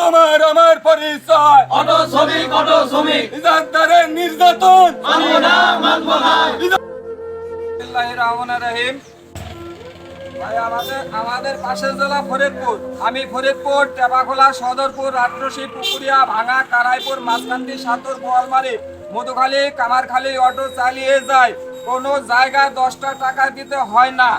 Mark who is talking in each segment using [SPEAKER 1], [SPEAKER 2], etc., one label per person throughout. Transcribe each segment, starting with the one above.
[SPEAKER 1] তোমার আমার পরিচয়।
[SPEAKER 2] অটো শ্রমিক অটো শ্রমিক।
[SPEAKER 1] নির্যাতন।
[SPEAKER 2] মানবো না মানবো না।
[SPEAKER 1] বিসমিল্লাহির রহমানির রহিম। ভাই আমাদের আমাদের পাশের জেলা ফরিদপুর। আমি ফরিদপুর টেপাখোলা সদরপুর রাত্রসী পুকুরিয়া ভাঙা কারাইপুর মাঝখান্তি সাতর বোয়ালমারি মধুখালী কামারখালী অটো চালিয়ে যায়। কোনো জায়গায় দশটা টাকা দিতে হয় না।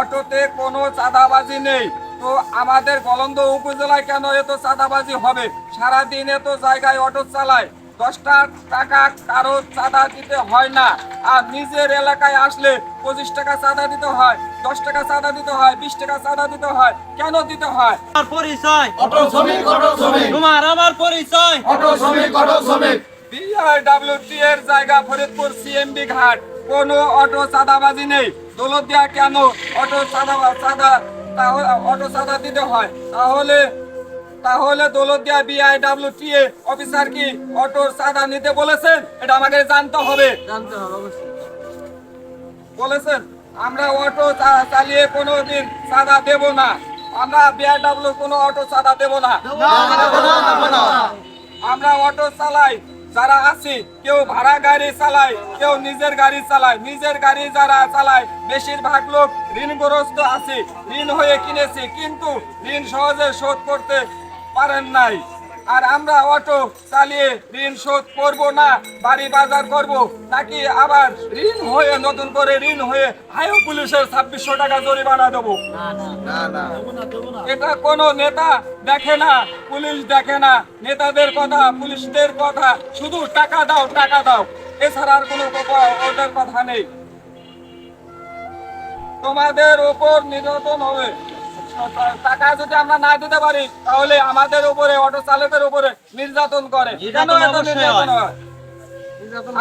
[SPEAKER 1] অটোতে কোনো চাঁদাবাজি নেই। তো আমাদের গলন্দ উপজেলায় কেন এত চাঁদাবাজি হবে? সারাদিন এত জায়গায় অটো চালায়। দশটা টাকা কারও চাঁদা দিতে হয় না। আর নিজের এলাকায় আসলে পঁচিশ টাকা চাঁদা দিতে হয় দশ টাকা চাঁদা দিতে হয় বিশ টাকা চাঁদা দিতে হয় কেন দিতে হয়?
[SPEAKER 3] আমার পরিচয়।
[SPEAKER 2] অটো শ্রমিক অটো শ্রমিক।
[SPEAKER 3] তোমার আমার পরিচয়।
[SPEAKER 2] অটো শ্রমিক অটো শ্রমিক।
[SPEAKER 1] বিআরডব্লিউটি এর জায়গা ফরিদপুর সিএমবি ঘাট। কোনো অটো চাঁদাবাজি নেই। দৌলতদিয়া কেন অটো চাঁদা চাঁদা তাহলে অটো চাঁদা দিতে হয়। তাহলে তাহলে বিআইডব্লিউটি এ অফিসার কি অটোর চাঁদা নিতে বলেছেন? এটা আমাকে জানতে হবে।
[SPEAKER 3] জানতে হবে অবশ্যই।
[SPEAKER 1] বলেছেন আমরা অটো চালিয়ে কোনোদিন চাঁদা দেব না। আমরা বিআরডব্লিউ কোনো অটো চাঁদা দেব না। আমরা অটো চালাই। যারা আছে, কেউ ভাড়া গাড়ি চালায়, কেউ নিজের গাড়ি চালায়। নিজের গাড়ি যারা চালায়, বেশিরভাগ লোক ঋণগ্রস্ত আছে, ঋণ হয়ে কিনেছে, কিন্তু ঋণ সহজে শোধ করতে পারেন নাই। আর আমরা অটো চালিয়ে ঋণ শোধ করব না বাড়ি বাজার করব নাকি আবার ঋণ হয়ে নতুন করে ঋণ হয়ে হাইও পুলিশের ছাব্বিশশো টাকা জরিমানা দেবো? এটা কোনো নেতা দেখে না পুলিশ দেখে না। নেতাদের কথা পুলিশদের কথা শুধু টাকা দাও টাকা দাও। এছাড়া আর কোনো কথা- ওদের কথা নেই। তোমাদের ওপর নির্যাতন হবে। টাকা যদি আমরা না দিতে পারি তাহলে আমাদের উপরে অটো চালকের উপরে নির্যাতন করে। কেন এত নির্যাতন
[SPEAKER 3] হয়।
[SPEAKER 1] হয়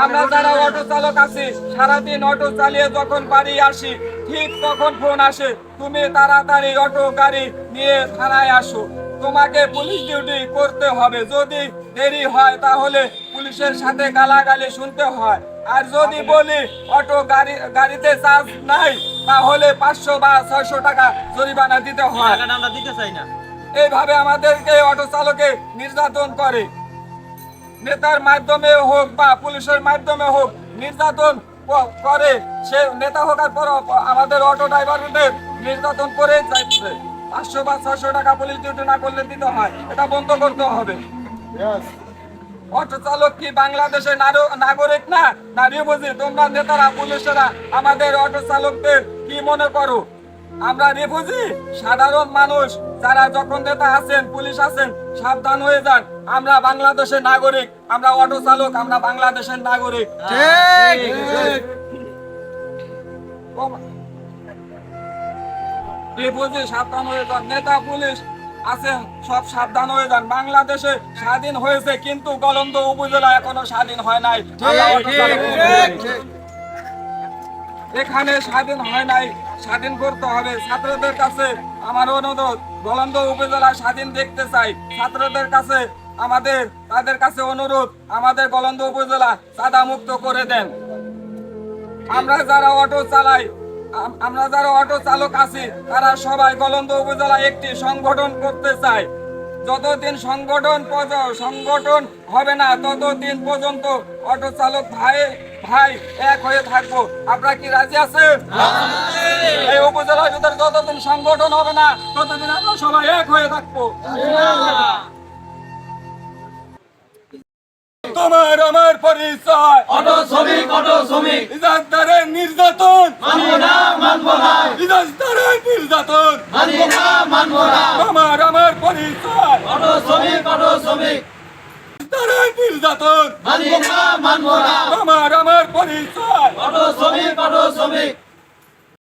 [SPEAKER 1] আমরা যারা অটো চালক আছি সারাদিন অটো চালিয়ে যখন বাড়ি আসি ঠিক তখন ফোন আসে তুমি তাড়াতাড়ি অটো গাড়ি নিয়ে থানায় আসো। তোমাকে পুলিশ ডিউটি করতে হবে। যদি দেরি হয় তাহলে পুলিশের সাথে গালাগালি শুনতে হয়। আর যদি বলি অটো গাড়ি গাড়িতে চার্জ নাই তাহলে পাঁচশো বা ছয়শো টাকা জরিমানা দিতে হয়।
[SPEAKER 3] আমরা দিতে চাই না।
[SPEAKER 1] এইভাবে আমাদেরকে অটো চালকে নির্যাতন করে। নেতার মাধ্যমে হোক বা পুলিশের মাধ্যমে হোক নির্যাতন করে। সে নেতা হোক আর পর আমাদের অটো ড্রাইভারদের নির্যাতন করে যাচ্ছে। পাঁচশো বা ছয়শো টাকা পুলিশ ডিউটি না করলে দিতে হয়। এটা বন্ধ করতে হবে। অটো চালক কি বাংলাদেশের নাগরিক না? নারী বুঝি তোমরা নেতারা পুলিশেরা আমাদের অটো চালকদের কি মনে করো? আমরা রিফুজি সাধারণ মানুষ যারা যখন নেতা আছেন পুলিশ আছেন সাবধান হয়ে যান। আমরা বাংলাদেশের নাগরিক আমরা অটো চালক আমরা বাংলাদেশের নাগরিক। রিফুজি সাবধান হয়ে যান। নেতা পুলিশ আছেন সব সাবধান হয়ে যান। বাংলাদেশে স্বাধীন হয়েছে কিন্তু গলন্দ উপজেলা এখনও স্বাধীন হয় নাই। এখানে স্বাধীন হয় নাই স্বাধীন করতে হবে। ছাত্রদের কাছে আমার অনুরোধ গলন্দ উপজেলা স্বাধীন দেখতে চাই। ছাত্রদের কাছে আমাদের তাদের কাছে অনুরোধ আমাদের গলন্দ উপজেলা চাঁদা মুক্ত করে দেন। আমরা যারা অটো চালাই আমরা যারা অটো চালক আছি তারা সবাই গলন্দ উপজেলা একটি সংগঠন করতে চায় যতদিন সংগঠন সংগঠন হবে না ততদিন পর্যন্ত অটো চালক ভাই ভাই এক হয়ে থাকব। আপনারা কি রাজি আছেন? এই উপজেলার ভিতরে যতদিন সংগঠন হবে না ততদিন আমরা সবাই এক হয়ে থাকব। তোমার আমার পরিচয়।
[SPEAKER 2] অটো শ্রমিক অটো শ্রমিক।
[SPEAKER 1] নির্যাতন।
[SPEAKER 2] মানবো না মানবো না
[SPEAKER 1] ইজাজদারের নির্যাতন।
[SPEAKER 2] মানবো না মানবো না
[SPEAKER 1] তোমার আমার পরিচয়।
[SPEAKER 2] অটো শ্রমিক অটো শ্রমিক
[SPEAKER 1] ইজাজদারের নির্যাতন।
[SPEAKER 2] মানবো না মানবো না
[SPEAKER 1] তোমার আমার পরিচয়।
[SPEAKER 2] কত শ্রমিক কত শ্রমিক